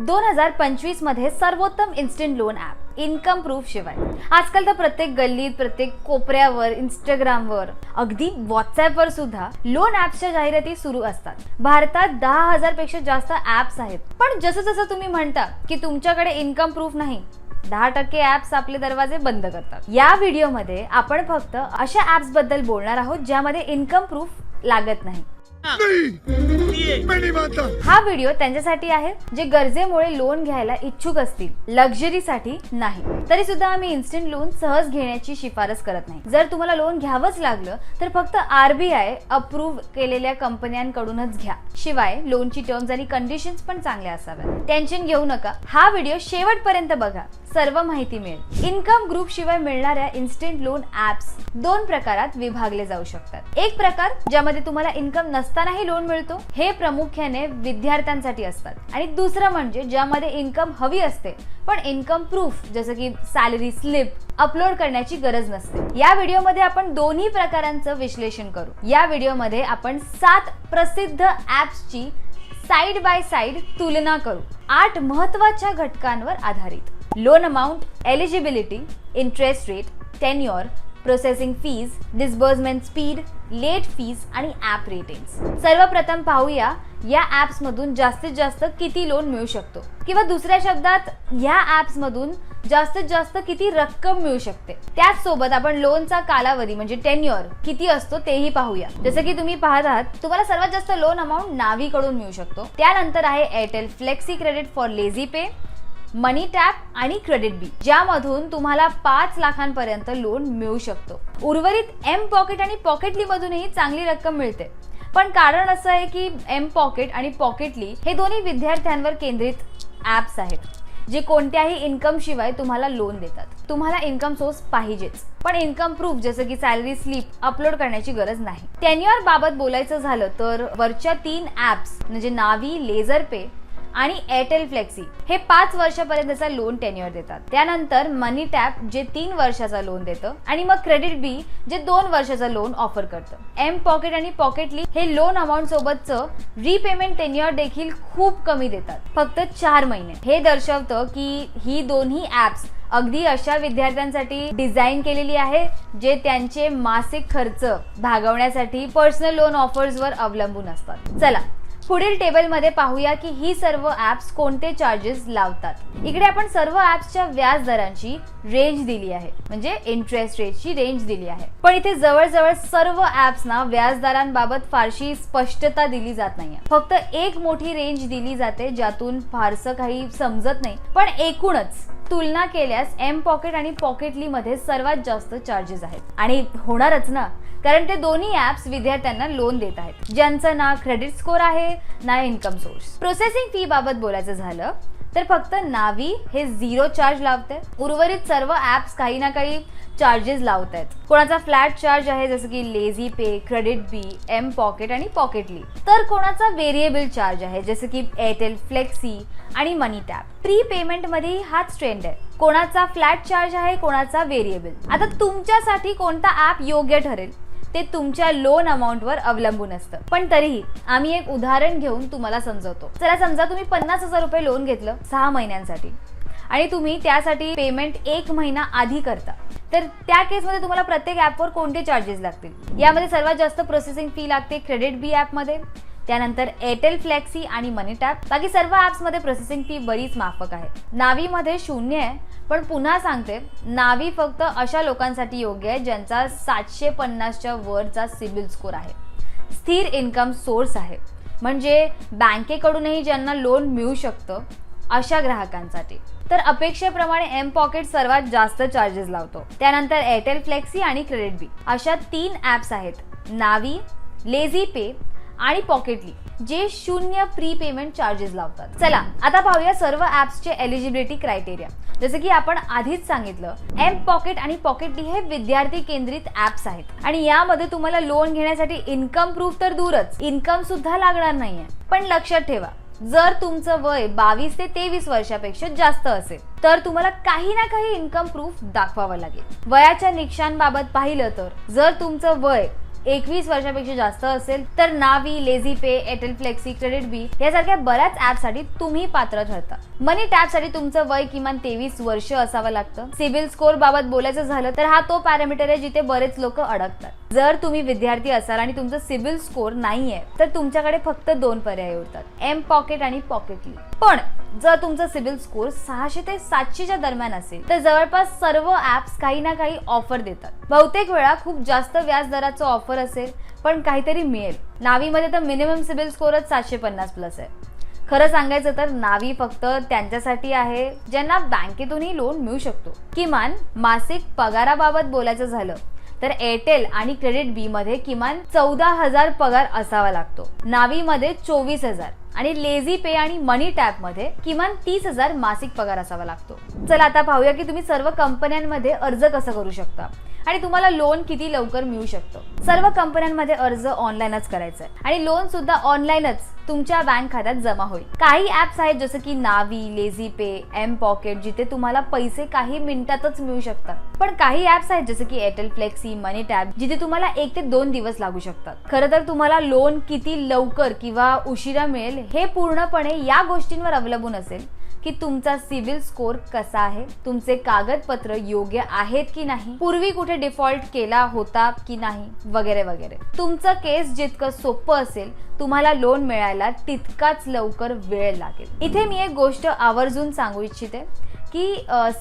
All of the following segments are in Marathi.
दोन हजार पंचवीसमध्ये सर्वोत्तम instant loan app income proof शिवाय. आजकाल तर प्रत्येक गल्लीत प्रत्येक कोपऱ्यावर इंस्टाग्रामवर अगदी व्हॉट्सअपवर सुद्धा लोन ॲप्सच्या जाहिराती सुरू असतात. भारतात दहा हजारपेक्षा जास्त ॲप्स आहेत. पण जसं जसं तुम्ही म्हणता की तुमच्याकडे इन्कम प्रूफ नाही दहा टक्के ऍप्स आपले दरवाजे बंद करतात. या व्हिडिओमध्ये आपण फक्त अशा ऍप्सबद्दल बोलणार आहोत ज्यामध्ये इन्कम प्रूफ लागत नाही. हा. व्हिडिओ त्यांच्यासाठी आहे जे गरजेमुळे लोन घ्यायला इच्छुक असतील लक्झरीसाठी नाही. तरी सुद्धा आम्ही इन्स्टंट लोन सहज घेण्याची शिफारस करत नाही. जर तुम्हाला लोन घ्यावंच लागलं तर फक्त आरबीआय अप्रूव्ह केलेल्या कंपन्यांकडूनच घ्या. शिवाय लोनची टर्म्स आणि कंडिशन्स पण चांगल्या असाव्यात. टेन्शन घेऊ नका. हा व्हिडिओ शेवटपर्यंत बघा. सर्व माहिती मिळेल. इन्कम ग्रुप शिवाय मिळणाऱ्या इन्स्टंट लोन ऍप्स दोन प्रकारात विभागले जाऊ शकतात. एक प्रकार ज्यामध्ये तुम्हाला इन्कम नसतानाही लोन मिळतो हे प्रामुख्याने विद्यार्थ्यांसाठी असतात. आणि दुसरं म्हणजे ज्यामध्ये इन्कम हवी असते पण इन्कम प्रूफ जसं की सॅलरी स्लिप अपलोड करण्याची गरज नसते. या व्हिडिओमध्ये आपण दोन्ही प्रकारांचं विश्लेषण करू. या व्हिडिओमध्ये आपण सात प्रसिद्ध ऍप्सची साइड बाय साइड तुलना करू. आठ महत्त्वाच्या घटकांवर आधारित. Loan amount eligibility interest rate tenure processing fees disbursement speed late fees आणि ॲप रेटिंग्स सर्वप्रथम पाहूया या ॲप्समधून जास्तीत जास्त किती लोन मिळू शकतो? किंवा दुसऱ्या शब्दात ह्या ॲप्समधून जास्तीत जास्त किती रक्कम मिळू शकते? त्याच सोबत आपण लोनचा कालावधी म्हणजे टेन्युअर किती असतो तेही पाहूया. जसं की तुम्ही पाहत आहात तुम्हाला सर्वात जास्त लोन अमाऊंट नावीकडून मिळू शकतो. त्यानंतर आहे Airtel Flexi Credit for LazyPay MoneyTap आणि क्रेडिट बी ज्यामधून तुम्हाला पाच लाखांपर्यंत लोन मिळू शकतो. उर्वरित एम पॉकेट आणि पॉकेटली मधूनही चांगली रक्कम मिळते. पण कारण असं आहे की एम पॉकेट आणि पॉकेटली हे दोन्ही विद्यार्थ्यांवर केंद्रित ॲप्स आहेत जे कोणत्याही इन्कम शिवाय तुम्हाला लोन देतात. तुम्हाला इन्कम सोर्स पाहिजेच पण इन्कम प्रूफ जसं की सॅलरी स्लिप अपलोड करण्याची गरज नाही. टेन्युअर बाबत बोलायचं झालं तर वरच्या तीन ऍप्स म्हणजे नावी लेझर पे आणि एअरटेल फ्लेक्सी हे पाच वर्षापर्यंतचा लोन टेन्युअर देतात. त्यानंतर मनी टॅप जे तीन वर्षाचा लोन देतं आणि मग क्रेडिट बी जे दोन वर्षाचा लोन ऑफर करतं. एम पॉकेट आणि पॉकेटली हे लोन अमाऊंट सोबतचं रीपेमेंट टेन्युअर देखील खूप कमी देतात. फक्त चार महिने. हे दर्शवतं की ही दोन्ही ऍप्स अगदी अशा विद्यार्थ्यांसाठी डिझाईन केलेली आहे जे त्यांचे मासिक खर्च भागवण्यासाठी पर्सनल लोन ऑफर्सवर अवलंबून असतात. चला पुढील टेबलमध्ये पाहूया की ही सर्व ऍप्स कोणते चार्जेस लावतात. इकडे आपण सर्व ऍप्सच्या व्याज दरांची रेंज दिली आहे. म्हणजे इंटरेस्ट रेटची रेंज दिली आहे. पण इथे जवळजवळ सर्व ऍप्सना व्याजदरांबाबत फारशी स्पष्टता दिली जात नाहीये. फक्त एक मोठी रेंज दिली जाते ज्यातून फारसं काही समजत नाही. पण एकूणच तुलना केल्यास एम पॉकेट आणि पॉकेटली मध्ये सर्वात जास्त चार्जेस आहेत. आणि होणारच ना. कारण ते दोन्ही ऍप्स विद्यार्थ्यांना लोन देत आहेत. ज्यांचं ना क्रेडिट स्कोर आहे ना इन्कम सोर्स प्रोसेसिंग फी बाबत बोलायचं झालं तर फक्त नावी हे झिरो चार्ज लावते. उर्वरित सर्व ऍप्स काही ना काही चार्जेस लावत आहेत कोणाचा फ्लॅट चार्ज आहे जसं की LazyPay KreditBee mPokket आणि पॉकेटली तर कोणाचा व्हेरिएबल चार्ज आहे जसं की एअरटेल फ्लेक्सी आणि मनी टॅप प्री पेमेंटमध्ये हाच ट्रेंड आहे. कोणाचा फ्लॅट चार्ज आहे कोणाचा व्हेरिएबल आता तुमच्यासाठी कोणता ऍप योग्य ठरेल? ते तुमच्या लोन अमाऊंटवर अवलंबून असतं. पण तरीही आम्ही एक उदाहरण घेऊन तुम्हाला समजवतो. चला समजा तुम्ही पन्नास हजार रुपये लोन घेतलं सहा महिन्यांसाठी. आणि तुम्ही त्यासाठी पेमेंट एक महिना आधी करता. तर त्या केसमध्ये तुम्हाला प्रत्येक ॲपवर कोणते चार्जेस लागतील? यामध्ये सर्वात जास्त प्रोसेसिंग फी लागते क्रेडिट बी ॲपमध्ये त्यानंतर एअरटेल फ्लेक्सी आणि मनी टॅप बाकी सर्व ॲप्समध्ये प्रोसेसिंग फी बरीच माफक आहे. नावीमध्ये शून्य आहे पण पुन्हा सांगते नावी फक्त अशा लोकांसाठी योग्य आहे ज्यांचा सातशे पन्नासच्या वरचा सिबिल स्कोर आहे. स्थिर इन्कम सोर्स आहे. म्हणजे बँकेकडूनही ज्यांना लोन मिळू शकतं अशा ग्राहकांसाठी. तर अपेक्षेप्रमाणे एम पॉकेट सर्वात जास्त चार्जेस लावतो. त्यानंतर एअरटेल फ्लेक्सी आणि क्रेडिट बी अशा तीन ॲप्स आहेत. नावी लेझी पे आणि पॉकेटली जे शून्य प्री पेमेंट चार्जेस लावतात. चला आता पाहूया सर्व ऍप्सचे एलिजिबिलिटी क्रायटेरिया जसं की आपण आधीच सांगितलं एम पॉकेट आणि पॉकेटली हे विद्यार्थी केंद्रित ऍप्स आहेत. आणि यामध्ये तुम्हाला लोन घेण्यासाठी इन्कम प्रूफ तर दूरच इन्कम सुद्धा लागणार नाहीये. पण लक्षात ठेवा जर तुमचं वय बावीस ते तेवीस वर्षापेक्षा जास्त असेल तर तुम्हाला काही ना काही इन्कम प्रूफ दाखवावं लागेल. वयाच्या निकषांबाबत पाहिलं तर जर तुमचं वय एकवीस वर्षापेक्षा जास्त असेल तर Navi LazyPay Airtel Flexi KreditBee यासारख्या बऱ्याच ऍपसाठी तुम्ही पात्र ठरता. मनी टॅपसाठी तुमचं वय किमान तेवीस वर्ष असावं लागतं. सिबिल स्कोर बाबत बोलायचं झालं तर हा तो पॅरामीटर आहे जिथे बरेच लोक अडकतात. जर तुम्ही विद्यार्थी असाल आणि तुमचं सिबिल स्कोर नाहीये तर तुमच्याकडे फक्त दोन पर्याय उरतात. एम पॉकेट आणि पॉकेटली पण जर तुमचा सिबिल स्कोर सहाशे ते सातशेच्या दरम्यान असेल तर जवळपास सर्व ऍप्स काही ना काही ऑफर देतात. बहुतेक वेळा खूप जास्त व्याज दराचं ऑफर असेल पण काहीतरी मिळेल. नावीमध्ये तर मिनिमम सिबिल स्कोरच सातशे पन्नास प्लस आहे. खरं सांगायचं तर नावी फक्त त्यांच्यासाठी आहे ज्यांना बँकेतूनही लोन मिळू शकतो. किमान मासिक पगाराबाबत बोलायचं झालं तर एअरटेल आणि क्रेडिट बी मध्ये किमान चौदा हजार पगार असावा लागतो. नावी मध्ये चोवीस हजार आणि लेझी पे आणि मनी टॅपमध्ये किमान तीस हजार मासिक पगार असावा लागतो. चला आता पाहूया की तुम्ही सर्व कंपन्यांमध्ये अर्ज कसं करू शकता. आणि तुम्हाला लोन किती लवकर मिळू शकतं. सर्व कंपन्यांमध्ये अर्ज ऑनलाईनच करायचा आहे आणि लोन सुद्धा ऑनलाईनच तुमच्या बँक खात्यात जमा होईल. काही ऍप्स आहेत जसं की Navi LazyPay M pocket जिथे तुम्हाला पैसे काही मिनिटातच मिळू शकतात. पण काही ऍप्स आहेत जसं की एअरटेल फ्लेक्सी मनी टॅप जिथे तुम्हाला एक ते दोन दिवस लागू शकतात. खरं तर तुम्हाला लोन किती लवकर किंवा उशिरा मिळेल हे पूर्णपणे या गोष्टींवर अवलंबून असेल. की तुमचा सिव्हिल स्कोर कसा आहे? तुमचे कागदपत्र योग्य आहेत की नाही? पूर्वी कुठे डिफॉल्ट केला होता की नाही? वगैरे वगैरे. तुमचं केस जितकं सोपं असेल तुम्हाला लोन मिळायला तितकाच लवकर वेळ लागेल. इथे मी एक गोष्ट आवर्जून सांगू इच्छिते की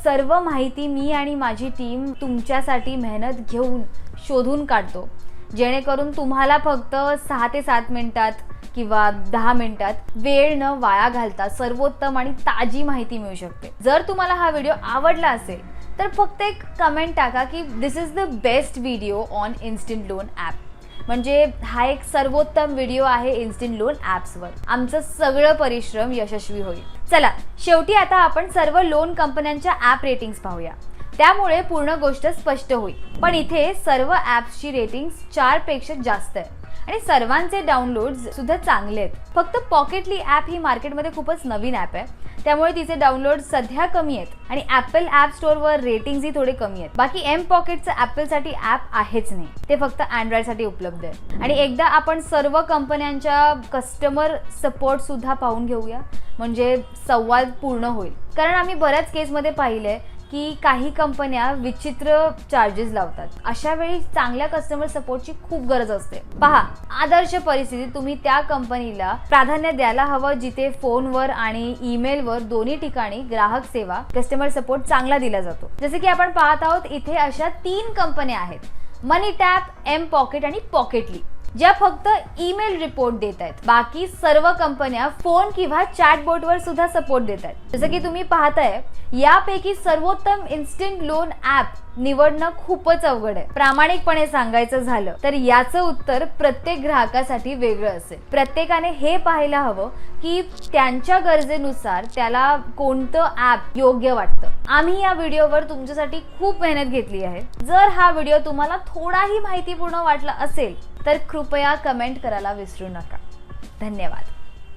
सर्व माहिती मी आणि माझी टीम तुमच्यासाठी मेहनत घेऊन शोधून काढतो. जेणेकरून तुम्हाला फक्त सहा ते सात मिनिटात किंवा दहा मिनिटात वेळ न वाया घालता सर्वोत्तम आणि ताजी माहिती मिळू शकते. जर तुम्हाला हा व्हिडिओ आवडला असेल तर फक्त एक कमेंट टाका की this is the best video on instant loan app म्हणजे हा एक सर्वोत्तम व्हिडिओ आहे इन्स्टंट लोन ॲप्सवर आमचं सगळं परिश्रम यशस्वी होईल. चला शेवटी आता आपण सर्व लोन कंपन्यांच्या ॲप रेटिंग्स पाहूया. त्यामुळे पूर्ण गोष्ट स्पष्ट होईल. पण इथे सर्व ॲप्सची रेटिंग्स चारपेक्षा जास्त आहे आणि सर्वांचे डाउनलोड सुद्धा चांगले आहेत. फक्त पॉकेटली ॲप ही मार्केटमध्ये खूपच नवीन ॲप आहे. त्यामुळे तिचे डाउनलोड सध्या कमी आहेत. आणि ॲपल ॲप स्टोअरवर रेटिंग्सही थोडे कमी आहेत. बाकी एम पॉकेटचं ॲपलसाठी ॲप आहेच नाही. ते फक्त अँड्रॉइडसाठी उपलब्ध आहे. आणि एकदा आपण सर्व कंपन्यांच्या कस्टमर सपोर्ट सुद्धा पाहून घेऊया. म्हणजे संवाद पूर्ण होईल. कारण आम्ही बऱ्याच केसमध्ये पाहिलंय की काही कंपन्या विचित्र चार्जेस लावतात. अशा वेळी चांगल्या कस्टमर सपोर्टची खूप गरज असते. पहा आदर्श परिस्थितीत तुम्ही त्या कंपनीला प्राधान्य द्यायला हवं जिथे फोनवर आणि ईमेलवर दोन्ही ठिकाणी ग्राहक सेवा कस्टमर सपोर्ट चांगला दिला जातो. जसे की आपण पाहत आहोत इथे अशा तीन कंपन्या आहेत. मनी टॅप एम पॉकेट आणि पॉकेटली ज्या फक्त ईमेल रिपोर्ट देत आहेत. बाकी सर्व कंपन्या फोन किंवा चॅटबोटवर सुद्धा सपोर्ट देत आहेत. जसं की तुम्ही पाहताय यापैकी सर्वोत्तम इन्स्टंट लोन ऍप निवडणं खूपच अवघड आहे. प्रामाणिकपणे सांगायचं झालं तर याचं उत्तर प्रत्येक ग्राहकासाठी वेगळं असेल. प्रत्येकाने हे पाहायला हवं की त्यांच्या गरजेनुसार त्याला कोणतं ऍप योग्य वाटतं. आम्ही या व्हिडिओवर तुमच्यासाठी खूप मेहनत घेतली आहे. जर हा व्हिडिओ तुम्हाला थोडाही माहितीपूर्ण वाटला असेल तर कृपया कमेंट करायला विसरू नका. धन्यवाद.